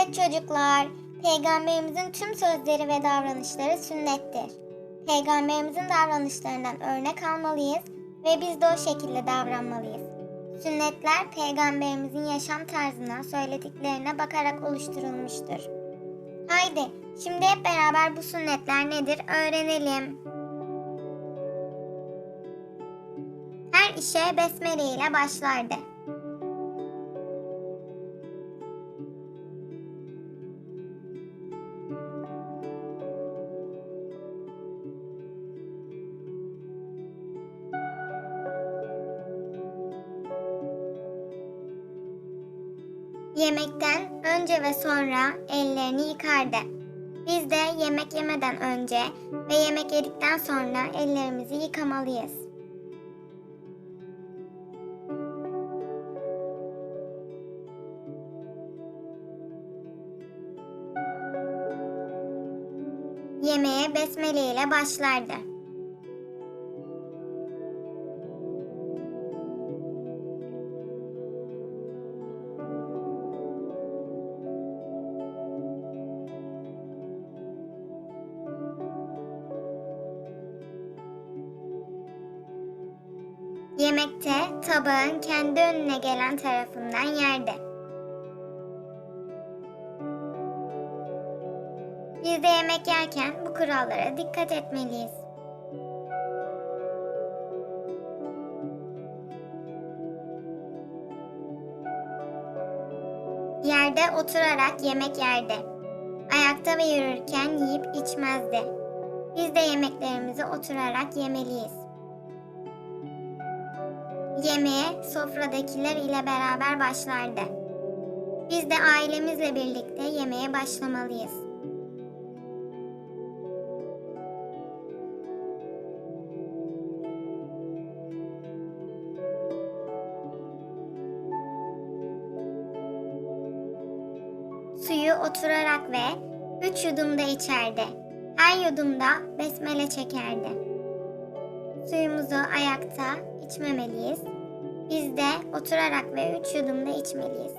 Evet çocuklar, Peygamberimizin tüm sözleri ve davranışları sünnettir. Peygamberimizin davranışlarından örnek almalıyız ve biz de o şekilde davranmalıyız. Sünnetler Peygamberimizin yaşam tarzına, söylediklerine bakarak oluşturulmuştur. Haydi, şimdi hep beraber bu sünnetler nedir öğrenelim. Her işe besmele ile başlardı. Yemekten önce ve sonra ellerini yıkardı. Biz de yemek yemeden önce ve yemek yedikten sonra ellerimizi yıkamalıyız. Yemeğe besmele ile başlardı. Yemekte tabağın kendi önüne gelen tarafından yerdi. Biz de yemek yerken bu kurallara dikkat etmeliyiz. Yerde oturarak yemek yerdi. Ayakta ve yürürken yiyip içmezdi. Biz de yemeklerimizi oturarak yemeliyiz. Yemeğe sofradakiler ile beraber başlardı. Biz de ailemizle birlikte yemeğe başlamalıyız. Suyu oturarak ve üç yudumda içerdi. Her yudumda besmele çekerdi. Suyumuzu ayakta içmemeliyiz. Biz de oturarak ve üç yudumda içmeliyiz.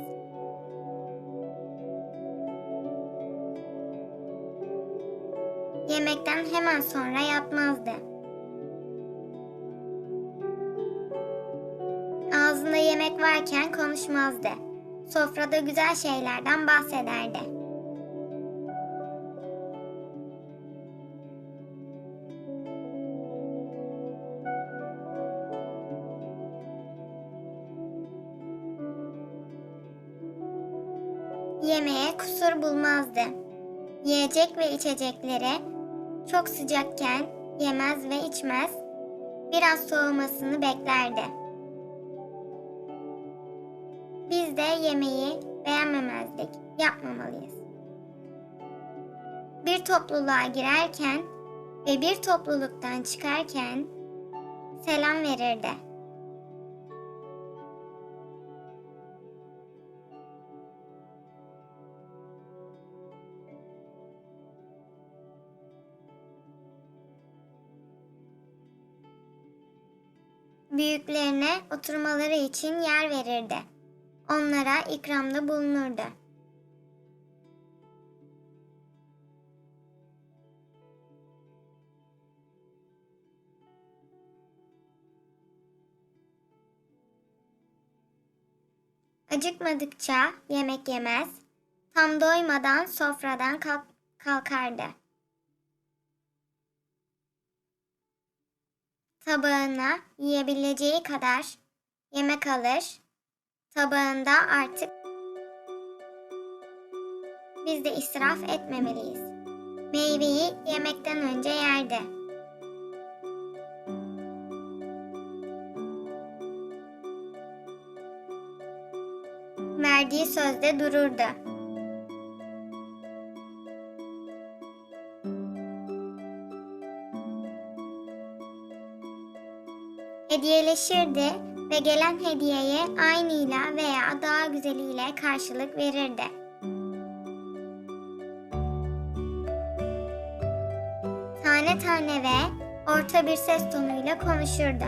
Yemekten hemen sonra yatmazdı. Ağzında yemek varken konuşmazdı. Sofrada güzel şeylerden bahsederdi. Yemeğe kusur bulmazdı. Yiyecek ve içecekleri çok sıcakken yemez ve içmez, biraz soğumasını beklerdi. Biz de yemeği beğenmemezdik, yapmamalıyız. Bir topluluğa girerken ve bir topluluktan çıkarken selam verirdi. Büyüklerine oturmaları için yer verirdi. Onlara ikramda bulunurdu. Acıkmadıkça yemek yemez, tam doymadan sofradan kalk- kalkardı. Tabağına yiyebileceği kadar yemek alır, tabağında artık biz de israf etmemeliyiz. Meyveyi yemekten önce yerdi. Verdiği sözde dururdu. Hediyeleşirdi ve gelen hediyeye aynıyla veya daha güzeliyle karşılık verirdi. Tane tane ve orta bir ses tonuyla konuşurdu.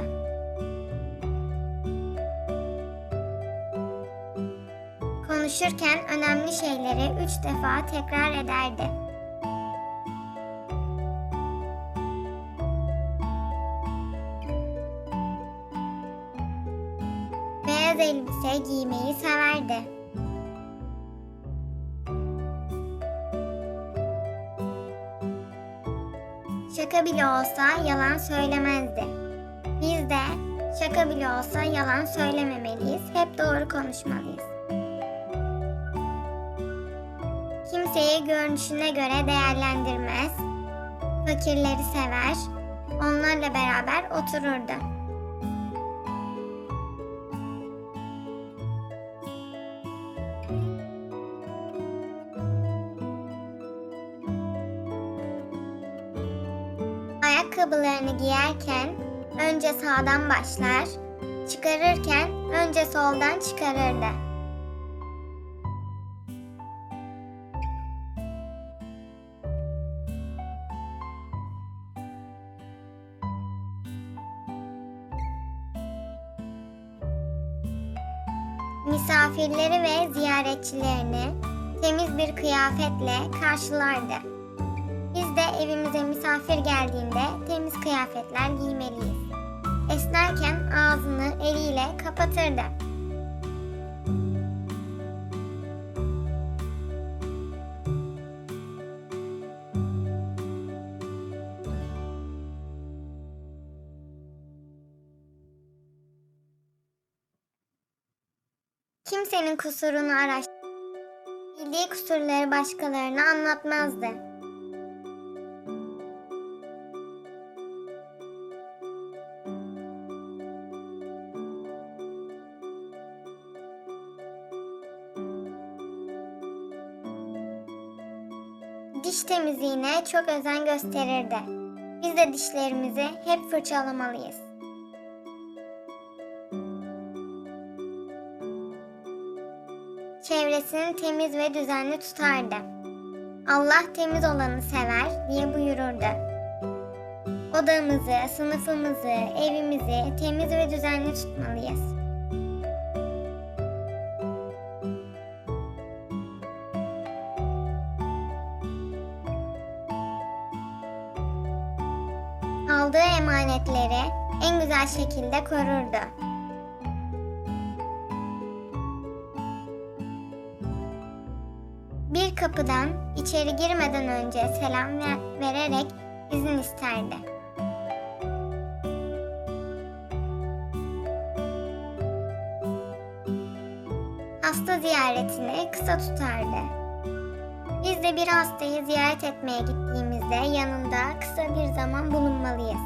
Konuşurken önemli şeyleri üç defa tekrar ederdi. Beyaz elbise giymeyi severdi. Şaka bile olsa yalan söylemezdi. Biz de şaka bile olsa yalan söylememeliyiz. Hep doğru konuşmalıyız. Kimseyi görünüşüne göre değerlendirmez. Fakirleri sever. Onlarla beraber otururdu. Ayakkabılarını giyerken önce sağdan başlar, çıkarırken önce soldan çıkarırdı. Misafirleri ve ziyaretçilerini temiz bir kıyafetle karşılardı. Biz de evimize misafir geldiğinde kıyafetler giymeliyiz. Esnerken ağzını eliyle kapatırdı. Kimsenin kusurunu araş. Bildiği kusurları başkalarına anlatmazdı. Diş temizliğine çok özen gösterirdi. Biz de dişlerimizi hep fırçalamalıyız. Çevresini temiz ve düzenli tutardı. Allah temiz olanı sever diye buyururdu. Odamızı, sınıfımızı, evimizi temiz ve düzenli tutmalıyız. Aldığı emanetleri en güzel şekilde korurdu. Bir kapıdan içeri girmeden önce selam ver- vererek izin isterdi. Hasta ziyaretini kısa tutardı. Biz de bir hastayı ziyaret etmeye gittiğimizde yanında kısa bir zaman bulunmalıyız.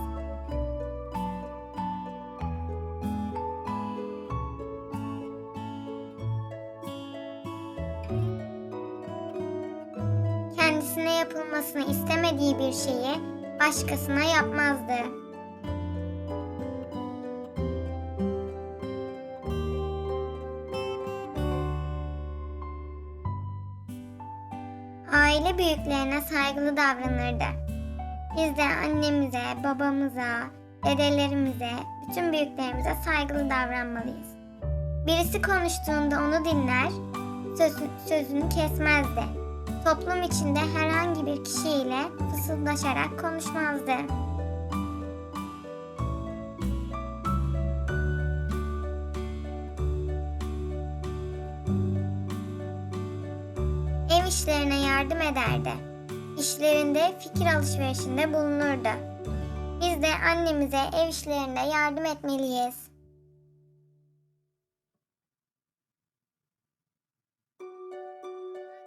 Kendisine yapılmasını istemediği bir şeyi başkasına yapmazdı. Aile büyüklerine saygılı davranırdı. Biz de annemize, babamıza, dedelerimize, bütün büyüklerimize saygılı davranmalıyız. Birisi konuştuğunda onu dinler, sözü- sözünü kesmezdi. Toplum içinde herhangi bir kişiyle fısıldaşarak konuşmazdı. Ev işlerine yardım ederdi. İşlerinde fikir alışverişinde bulunurdu. Biz de annemize ev işlerinde yardım etmeliyiz.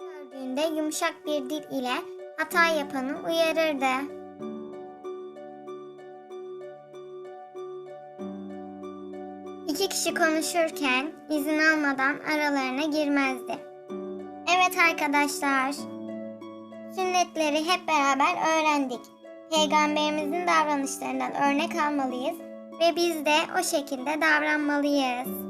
Gördüğünde yumuşak bir dil ile hata yapanı uyarırdı. İki kişi konuşurken izin almadan aralarına girmezdi. Evet arkadaşlar. Sünnetleri hep beraber öğrendik. Peygamberimizin davranışlarından örnek almalıyız ve biz de o şekilde davranmalıyız.